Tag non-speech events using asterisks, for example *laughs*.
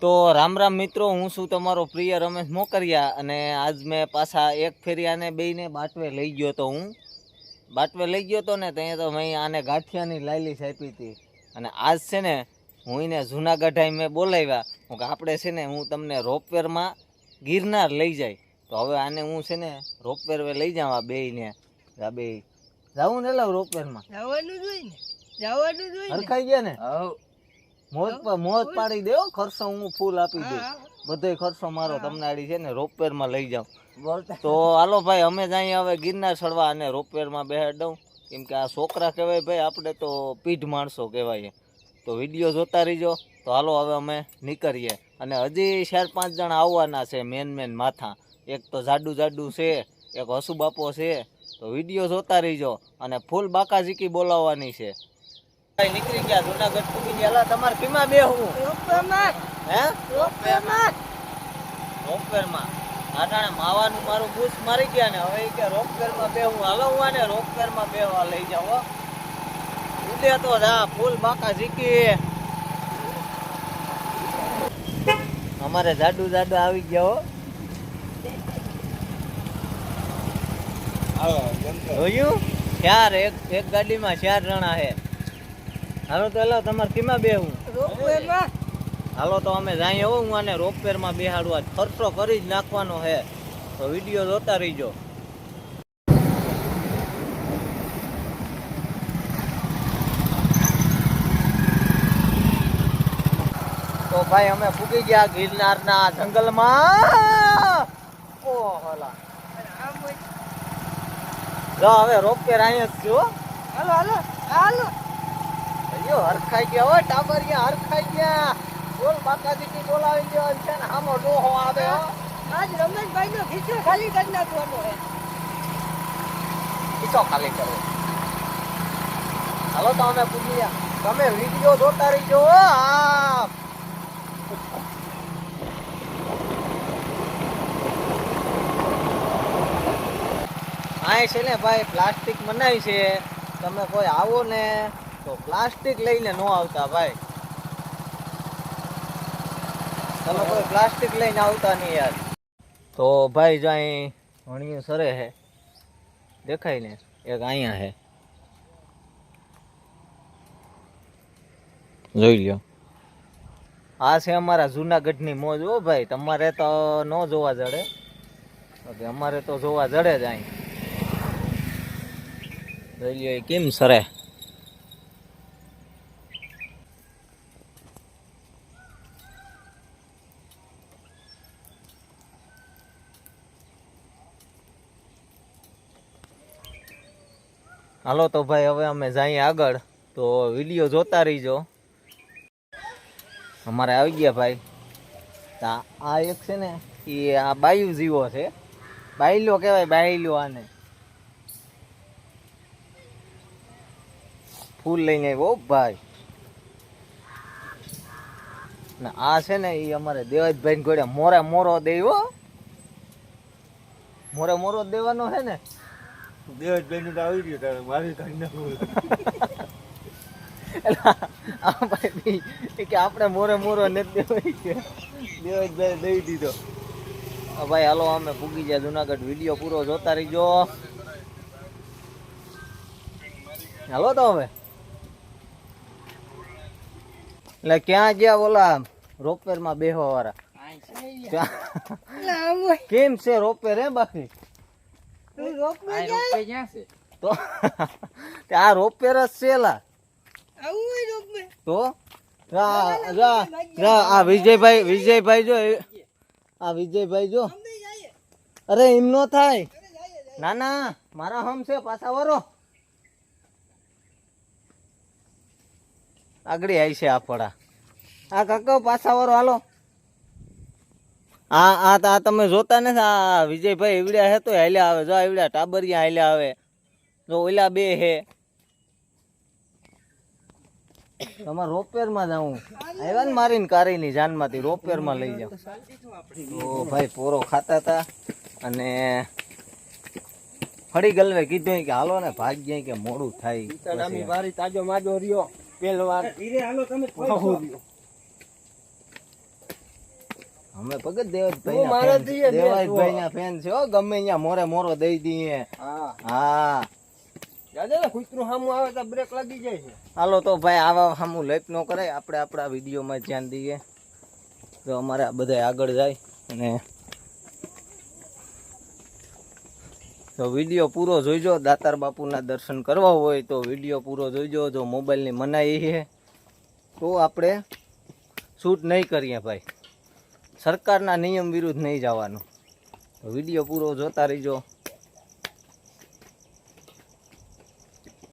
તો રામ રામ મિત્રો હું છું તમારો પ્રિય રમેશ મોકરિયા અને આજ મેં પાછા એક ફેરિયાને બેને બેયને બાટવે લઈ ગયો તો હું. બાટવે લઈ ગયો તો ને ત્યાં તો મેં આને ગાંઠિયાની લાયલી આપી હતી. અને આજ છે ને હું એને જુનાગઢ મેં બોલાવ્યા. હું કે આપણે છે ને હું તમને રોપવેરમાં ગિરનાર લઈ જાય. તો હવે આને હું છે ને રોપવેર લઈ જાઉં આ બેયને. જા બે જવું ને લાવ રોપવેરમાં. જવાનું જ ને. જવાનું જ હરખાઈ ગયા ને? મોજ મોજ પાડી દેવો ખર્ચો હું ફૂલ આપી દઉં બધોય ખર્ચો મારો તમને આડી છે ને રોપવેરમાં લઈ જાઉં. તો હાલો ભાઈ અમે જાય હવે ગિરનાર ચડવા અને રોપવેરમાં બેહાડ દઉં. કેમ કે આ છોકરા કહેવાય ભાઈ આપણે તો પીઢ માણસો કહેવાય. તો વીડિયો જોતા રહીજો. તો હાલો હવે અમે નીકળીએ. અને હજી ચાર પાંચ જણા આવવાના છે મેન મેન માથા. એક તો જાડુ જાડુ છે એક હસુ બાપો છે. તો વીડિયો જોતા રહીજો. અને ફૂલ બાકાઝીકી બોલાવવાની છે. નીકળી ગયા જુનાગઢ પૂગી ગયા. તમારે કીમાં બેહવું? હે? રોપવેમાં રોપવેરમાં આટાણે માવાનું મારું બૂસ મારી ગયા ને. હવે કે રોપવેરમાં બેહું. હાલો હું આને રોપવેરમાં બેહવા લઈ જાઓ ઉદે તો જા ફૂલ બાકા ઝીકી. અમારે જાડુ જાડુ આવી ગયા હો. જોયું? ચાર એક એક ગાડીમાં ચાર જણા છે. હાલો તો હેલો તમારે કેમાં બેહું હાલો તો અમે જાય હો હું આને રોપવેરમાં બેહાડવા ખર્ચો કરી જ નાખવાનો છે તો વીડિયો જોતા રહીજો. તો ભાઈ અમે ફૂકી ગયા ગિરનારના જંગલમાં. ઓહોલા હવે રોપવેર અહીંયા જ છું હાલો હાલો હાલો. અయ్యో હરખાઈ ગયા હો ટાબરિયા હરખાઈ ગયા. બોલ બાકાજી બોલાવી ગયો છે ને આમો ડોહો આવે આજ રમેશભાઈ નો ખીચો ખાલી કરી નાખવાનો હે ખીચો ખાલી કરો. હાલો તો અમે પૂછી તમે વીડિયો જોતા રહીજો હો. આ આ છે ને ભાઈ પ્લાસ્ટિક મનાય છે. તમે કોઈ આવો ને. તો પ્લાસ્ટિક લઈને ન આવતા ભાઈ. તમે કોઈ પ્લાસ્ટિક લઈને આવતા નહીં યાર. તો ભાઈ જો અહીં ભણ્યું સરે છે. દેખાય ને? એક અહીંયા છે. જોઈ લ્યો. આ છે અમારા જુનાગઢની મોજ હો ભાઈ. તમારે તો ન જોવા જડે. અમારે તો જોવા જડે જ અહીં. જોઈ લ્યો કેમ સરે? હાલો તો ભાઈ, હવે અમે જઈએ આગળ. તો વીડિયો જોતા રહીજો. અમારે આવી ગયા ભાઈ. આ એક છે ને, એ આ બાયુ જીવો છે. બાયલો કહેવાય, બાયલો આને. ફૂલ લઈને આવ્યો ભાઈ. ને આ છે ને એ અમારે દેવાજભાઈ ઘોડે મોરે મોરો દેવો. મોરે મોરો દેવાનો છે ને. કે આપણે મોરે મોરો નથી દેવાય કે દેવાજભાઈ દઈ દીધો. ભાઈ હાલો અમે પૂગી ગયા જુનાગઢ. વીડિયો પૂરો જોતા રહીજો. હાલો તો હવે. એટલે ક્યાં ગયા ઓલા રોપવેરમાં બેહવા વાળા કેમ છે રોપવેર હે બાકી? તું રોપવે જાય તો *laughs* આ તો? આ વિજયભાઈ વિજયભાઈ જો આ વિજયભાઈ જો. અરે એમ નો થાય. ના ના મારા હમ છે પાછા વરો. આગળી આવી છે આપડા આ કાકા પાછા વરો હાલો. આ આ આ તમે જોતા ને આ વિજયભાઈ એવડ્યા હે તો હાલ્યા આવે. જો એવડ્યા ટાબરિયા હાલ્યા આવે. જો ઓલા બે હે તમારે રોપવેરમાં જાઉં. આવ્યા ને મારીને કારીની જાનમાંથી રોપવેરમાં લઈ જાઉં તો ભાઈ પોરો ખાતા હતા અને ફળી ગલવે કીધું કે હાલો ને ભાગ્ય કે મોડું થાય. તાજો માજો રહ્યો પેલો વાર હાલો તમે અમે ભગત દેવભાઈ તું મારા દીએ બે ના ફેન છે હો ગમે ત્યાં મોરે મોરો દઈ દઈએ. હા. હા. દાદા ને કૂતરું સામું આવે તો બ્રેક લાગી જાય છે. હાલો તો ભાઈ આવા સામું લેપ ન કરાય. આપણે આપણા વિડીયોમાં ધ્યાન દઈએ. તો અમારે બધા આગળ જાય અને તો વીડિયો પૂરો જોઈજો. દાતાર બાપુના દર્શન કરવા હોય તો વીડિયો પૂરો જોઈજો. જો મોબાઈલની મનાઈ છે તો આપણે શૂટ નહીં કરીએ ભાઈ. સરકારના નિયમ વિરુદ્ધ નહીં જવાનું. વીડિયો પૂરો જોતા રહીજો.